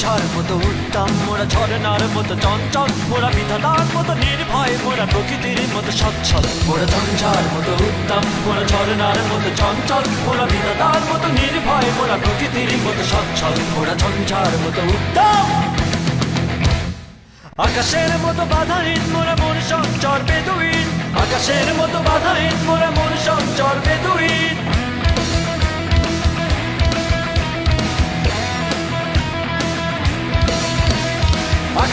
ঝঞ্ঝার মতো উত্তম, মোরা ঝরনার মতো চঞ্চল, মোরা বিধাতার মতো নির্ভয়, মোরা প্রকৃতির মতো সচ্ছল। মোরা ঝঞ্ঝার মতো উত্তম, মোরা ঝরনার মতো চঞ্চল, মোরা বিধাতার মতো নির্ভয়, মোরা প্রকৃতির মতো সচ্ছল। মোরা ঝঞ্ঝার মতো উত্তম। আকাশের মতো বাধাহীন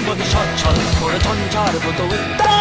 মতো সচ্ছল করে ঝঞ্ঝার মতো উত্তম